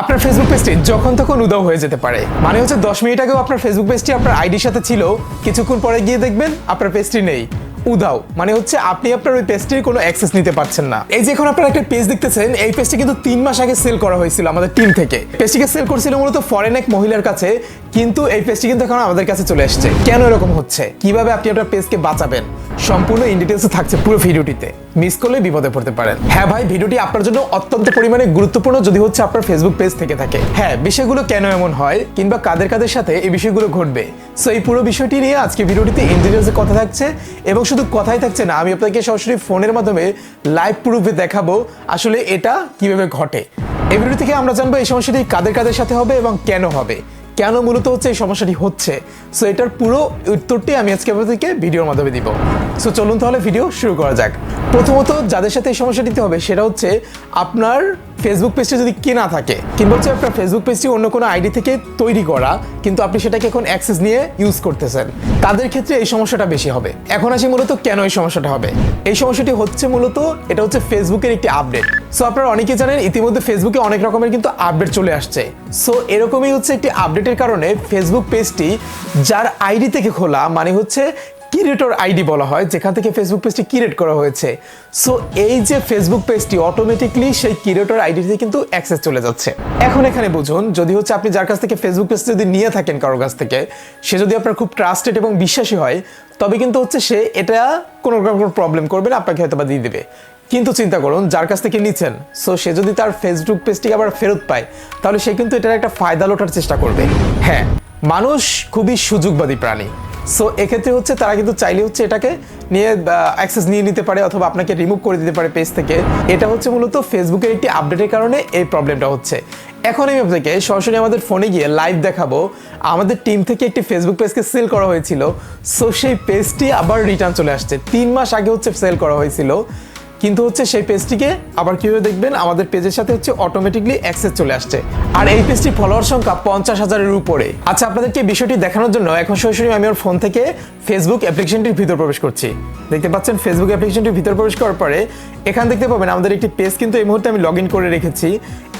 আপনার ফেসবুক পেজটি যখন তখন উদাও হয়ে যেতে পারে। মানে হচ্ছে দশ মিনিট আগেও আপনার ফেসবুক পেজটি আপনার আইডির সাথে ছিল, কিছুক্ষণ পরে গিয়ে দেখবেন আপনার পেজটি নেই। উদাও মানে হচ্ছে আপনি আপনার ওই পেজটির কোনো অ্যাক্সেস নিতে পারছেন না। এই যে এখন আপনারা একটা পেজ দেখতেছেন, এই পেজটি কিন্তু তিন মাস আগে সেল করা হয়েছিল আমাদের টিম থেকে। পেজটিকে সেল করছিল মূলত ফরেন এক মহিলার কাছে, কিন্তু এই পেজটি কিন্তু এখন আমাদের কাছে চলে আসছে কেন এরকম হচ্ছে? কীভাবে আপনি আপনার পেজকে বাঁচাবেন? সম্পূর্ণ ইন ডিটেলসে থাকছে পুরো ভিডিওটিতে। মিস করলে বিপদে পড়তে পারেন। হ্যাঁ ভাই, ভিডিওটি আপনার জন্য অত্যন্ত পরিমাণে গুরুত্বপূর্ণ যদি হচ্ছে আপনার ফেসবুক পেজ থেকে থাকে। হ্যাঁ বিষয়গুলো কেন এমন হয় কিংবা কাদের কাদের সাথে এই বিষয়গুলো ঘটবে? সো এই পুরো বিষয়টি নিয়ে আজকে ভিডিওটিতে ইন ডিটেলসে কথা থাকছে এবং শুধু কথাই থাকছে না, আমি আপনাকে সরাসরি ফোনের মাধ্যমে লাইভ প্রুফে দেখাবো আসলে এটা কীভাবে ঘটে। এই ভিডিও থেকে আমরা জানব এই সমস্যাটি কাদের কাদের সাথে হবে এবং কেন হবে। কেন মূলত হচ্ছে এই সমস্যাটি হচ্ছে? সো এটার পুরো উত্তরটি আমি আজকে আপনাদেরকে ভিডিওর মাধ্যমে দিব। সো চলুন তাহলে ভিডিও শুরু করা যাক। প্রথমত, যাদের সাথে এই সমস্যাটিতে হবে, সেটা হচ্ছে আপনার ফেসবুক পেজটি যদি কেনা থাকে কিংবা হচ্ছে আপনার ফেসবুক পেজটি অন্য কোনো আইডি থেকে তৈরি করা, কিন্তু আপনি সেটাকে এখন অ্যাক্সেস নিয়ে ইউজ করতেছেন। তাদের ক্ষেত্রে এই সমস্যাটা বেশি হবে। এখন আসি মূলত কেন এই সমস্যাটা হবে? এই সমস্যাটি হচ্ছে মূলত, এটা হচ্ছে ফেসবুকের একটি আপডেট সো আপনারা অনেকে জানেন, ইতিমধ্যে ফেসবুকে অনেক রকমের কিন্তু আপডেট চলে আসছে। সো এরকমই হচ্ছে একটি আপডেটের কারণে ফেসবুক পেজটি যার আইডি থেকে খোলা মানে হচ্ছে কিরেটর আইডি বলা হয়, যেখান থেকে ফেসবুক পেজটি কিরেট করা হয়েছে। সো এই যে ফেসবুক পেজটি অটোমেটিকলি সেই কিরেটর আইডিতে কিন্তু অ্যাক্সেস চলে যাচ্ছে। এখন এখানে বুঝুন, যদি হচ্ছে আপনি যার কাছ থেকে ফেসবুক পেজ যদি নিয়ে থাকেন কারোর কাছ থেকে, সে যদি আপনার খুব ট্রাস্টেড এবং বিশ্বাসী হয়, তবে কিন্তু হচ্ছে সে এটা কোনো রকম কোনো প্রবলেম করবে না, আপনাকে হয়তো বা দিয়ে দেবে। কিন্তু চিন্তা করুন, যার কাছ থেকে নিচ্ছেন সো সে যদি তার ফেসবুক পেজটিকে আবার ফেরত পায়, তাহলে সে কিন্তু এটার একটা ফায়দা লোটার চেষ্টা করবে। হ্যাঁ মানুষ খুবই সুযোগবাদী প্রাণী। সো এক্ষেত্রে হচ্ছে তারা কিন্তু চাইলে হচ্ছে এটাকে নিয়ে অ্যাক্সেস নিয়ে নিতে পারে অথবা আপনাকে রিমুভ করে দিতে পারে পেজ থেকে। এটা হচ্ছে মূলত ফেসবুকের একটি আপডেটের কারণে এই প্রবলেমটা হচ্ছে। এখন আমি আপনাকে সরাসরি আমাদের ফোনে গিয়ে লাইভ দেখাবো। আমাদের টিম থেকে একটি ফেসবুক পেজকে সেল করা হয়েছিল। সো সেই পেজটি আবার রিটার্ন চলে আসছে। তিন মাস আগে হচ্ছে সেল করা হয়েছিল। কিন্তু হচ্ছে সেই পেজটিকে আবার কীভাবে দেখবেন? আমাদের পেজের সাথে হচ্ছে অটোমেটিকলি অ্যাক্সেস চলে আসছে। আর এই পেজটি ফলোয়ার সংখ্যা পঞ্চাশ হাজারের উপরে। আচ্ছা আপনাদেরকে বিষয়টি দেখানোর জন্য এখন সরাসরি আমি আমার ফোন থেকে ফেসবুক অ্যাপ্লিকেশনটির ভিতর প্রবেশ করছি। দেখতে পাচ্ছেন ফেসবুক অ্যাপ্লিকেশনটির ভিতর প্রবেশ করার পরে এখানে দেখতে পাবেন আমাদের একটি পেজ কিন্তু এই মুহূর্তে আমি লগ করে রেখেছি।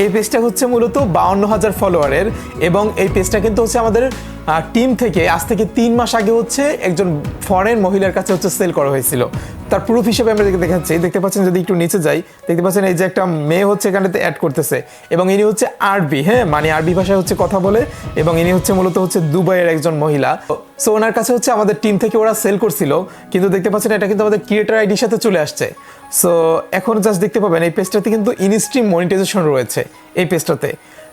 এই পেজটা হচ্ছে মূলত বাউন্ন হাজার ফলোয়ারের এবং এই পেজটা কিন্তু হচ্ছে আমাদের টিম থেকে আজ থেকে তিন মাস আগে হচ্ছে একজন ফরেন মহিলার কাছে হচ্ছে সেল করা হয়েছিল। তার প্রুফ হিসেবে আমরা দেখে দেখাচ্ছি। দেখতে পাচ্ছেন যদি একটু নিচে যাই, দেখতে পাচ্ছেন এই যে একটা মেয়ে হচ্ছে এখানেতে অ্যাড করতেছে। এবং ইনি হচ্ছে আরবি হ্যাঁ? মানে আরবি ভাষায় হচ্ছে কথা বলে, এবং ইনি হচ্ছে মূলত হচ্ছে দুবাইয়ের একজন মহিলা। সো ওনার কাছে হচ্ছে আমাদের টিম থেকে ওরা সেল করছিল, কিন্তু দেখতে পাচ্ছেন এটা কিন্তু আমাদের ক্রিয়েটার আইডির সাথে চলে আসছে। সো এখন জাস্ট দেখতে পাবেন, এই পেজটাতে কিন্তু ইনস্ট্রিম মনিটাইজেশন রয়েছে, এই পেজটাতে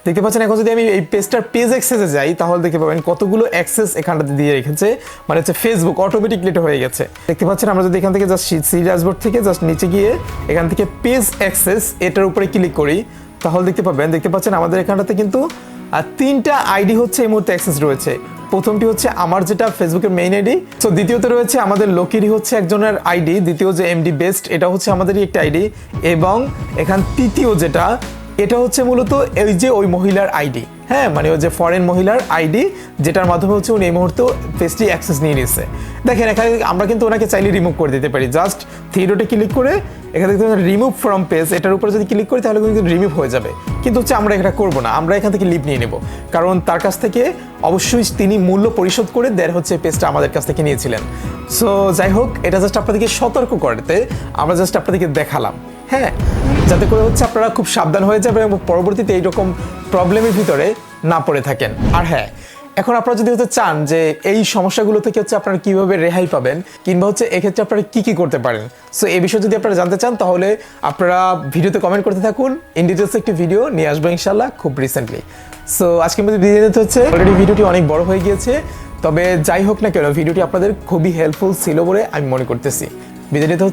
দেখতে পাচ্ছেন এখন যদি আমি এই পেজটার পেজ অ্যাক্সেসে যাই তাহলে দেখতে পাবেন কতগুলো অ্যাক্সেস এখানটাতে দিয়ে রেখেছে। মানে হচ্ছে ফেসবুক অটোমেটিকলি এটা হয়ে গেছে। দেখতে পাচ্ছেন আমরা যদি এখান থেকে জাস্ট সি ড্যাশবোর্ড থেকে জাস্ট নিচে গিয়ে এখান থেকে পেজ অ্যাক্সেস এটার উপরে ক্লিক করি তাহলে দেখতে পাবেন দেখতে পাচ্ছেন আমাদের এখানটাতে কিন্তু আহ, তিনটা আইডি হচ্ছে এই মুহূর্তে অ্যাক্সেস রয়েছে। প্রথমটি হচ্ছে আমার যেটা ফেসবুকের মেইন আইডি তো দ্বিতীয়তে রয়েছে আমাদের লোকেরই হচ্ছে একজনের আইডি দ্বিতীয় যে এমডি বেস্ট এটা হচ্ছে আমাদেরই একটা আইডি এবং এখান তৃতীয় যেটা এটা হচ্ছে মূলত এই যে ওই মহিলার আইডি। হ্যাঁ মানে ওই যে ফরেন মহিলার আইডি, যেটার মাধ্যমে হচ্ছে উনি এই মুহূর্তে পেজটি অ্যাক্সেস নিয়ে নিচ্ছে দেখেন, এখানে আমরা কিন্তু ওনাকে চাইলে রিমুভ করে দিতে পারি। জাস্ট থিরোটে ক্লিক করে এখানে দেখতে রিমুভ ফ্রম পেজ এটার উপরে যদি ক্লিক করি তাহলে কিন্তু রিমুভ হয়ে যাবে। কিন্তু হচ্ছে আমরা এটা করব না, আমরা এখান থেকে লিভ নিয়ে নেব। কারণ তার কাছ থেকে অবশ্যই তিনি মূল্য পরিশোধ করে দেন হচ্ছে পেজটা আমাদের কাছ থেকে নিয়েছিলেন। সো যাই হোক, এটা জাস্ট আপনাদেরকে সতর্ক করতে আমরা জাস্ট আপনাদেরকে দেখালাম। হ্যাঁ যাতে করে হচ্ছে আপনারা খুব সাবধান হয়ে যাবেন এবং পরবর্তীতে এইরকম প্রবলেমের ভিতরে না পড়ে থাকেন। আর হ্যাঁ এখন আপনারা যদি হচ্ছে চান যে এই সমস্যাগুলো থেকে হচ্ছে আপনারা কীভাবে রেহাই পাবেন, কিংবা হচ্ছে এক্ষেত্রে আপনারা কি কি করতে পারেন। সো এই বিষয়ে যদি আপনারা জানতে চান, তাহলে আপনারা ভিডিওতে কমেন্ট করতে থাকুন। ইন একটি ভিডিও নিয়ে আসব ইনশাল্লাহ খুব রিসেন্টলি সো আজকে মধ্যে বিদায় নিতে হচ্ছে অলরেডি ভিডিওটি অনেক বড় হয়ে গিয়েছে। তবে যাই হোক না কেন ভিডিওটি আপনাদের খুবই হেল্পফুল ছিল বলে আমি মনে করতেছি। বিদায় নিতে